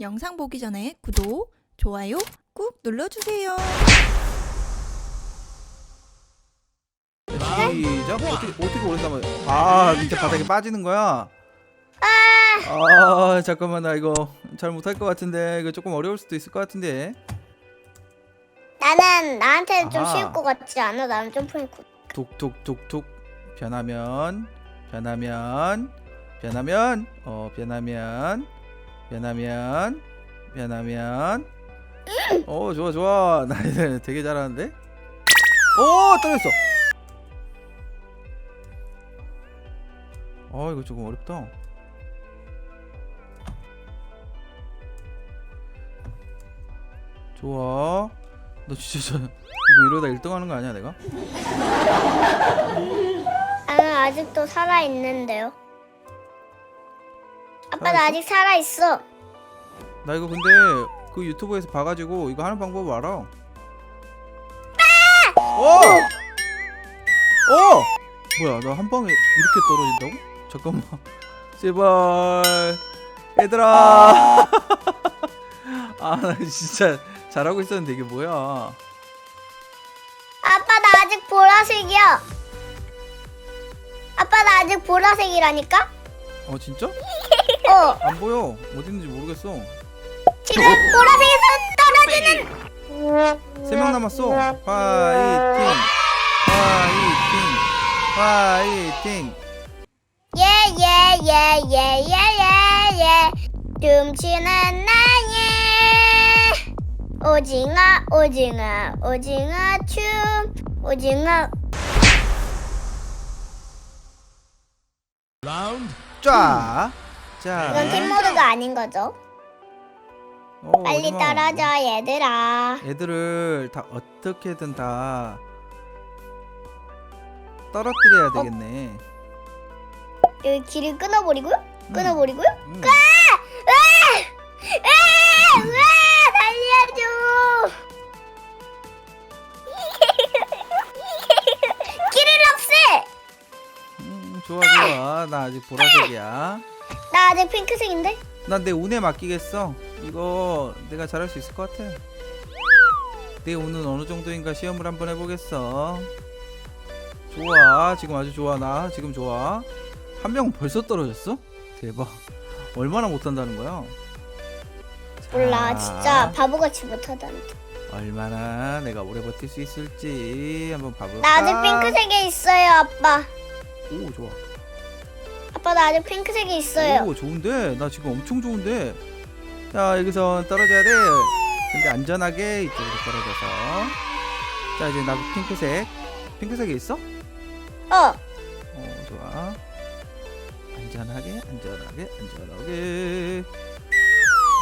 영상 보기 전에 구독, 좋아요 꾹 눌러주세요. 시작! 어떻게 어떻게 오래 남아 아 밑에 바닥에 빠지는 거야? 아 잠깐만 나 이거 잘 못할 것 같은데 이거 조금 어려울 수도 있을 것 같은데. 나는 나한테는 좀 아하. 쉬울 것 같지 않아? 나는 구 툭툭툭툭 변하면 변하면 변하면 어 변하면 변하면 변하면. 어 좋아 좋아. 나 이제 되게 잘하는데? 오 떨어졌어. 어 이거 조금 어렵다. 좋아. 너 진짜 저, 이거 이러다 1등 하는 거 아니야 내가? 나는 아직도 살아 있는데요. 아빠 나 아직 살아 있어. 나 이거 근데 그 유튜브에서 봐가지고 이거 하는 방법 알아. 어! 어! 뭐야 나 한 방에 이렇게 떨어진다고? 잠깐만 제발 얘들아 아 나 진짜 잘하고 있었는데 이게 뭐야 아빠 나 아직 보라색이야. 아빠 나 아직 보라색이라니까? 어 진짜? 어. 안 보여. 어디 있는지 모르겠어. 지금 보라색에서 떨어지는. 세 명 남았어. 화이팅. 화이팅. 화이팅. 예예예예예예예. 춤추는 나의 오징어 오징어 오징어 춤 오징어. 쫙 자. 이건 팀 모드가 아닌 거죠? 어, 빨리 마지막. 떨어져 얘들아 애들을 다 어떻게든 다 떨어뜨려야 되겠네. 여기 길을 끊어버리고요? 끊어버리고요? 음. 으아! 살려줘 길을 없애 음, 좋아 좋아. 나 아직 보라색이야. 나 아직 핑크색인데? 난 내 운에 맡기겠어. 이거 내가 잘할 수 있을 것 같아. 내 운은 어느 정도인가 시험을 한번 해보겠어. 좋아. 지금 아주 좋아. 나 지금 좋아. 한명 벌써 떨어졌어? 대박. 얼마나 못한다는 거야? 몰라 자, 진짜 바보같이 못하다는데 얼마나 내가 오래 버틸 수 있을지 한번 봐볼까? 나 아직 핑크색에 있어요 아빠 오 좋아. 아빠 나 아직 핑크색에 있어요 오 좋은데 나 지금 엄청 좋은데. 자 여기서 떨어져야 돼. 근데 안전하게 이쪽으로 떨어져서. 자 이제 나 핑크색. 핑크색에 있어? 어 어 좋아. 안전하게 안전하게 안전하게.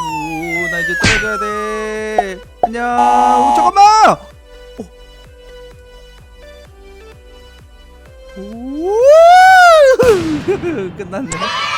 오나 이제 떨어져야 돼. 안녕. 오, 잠깐만. 오. 오. 끝났네.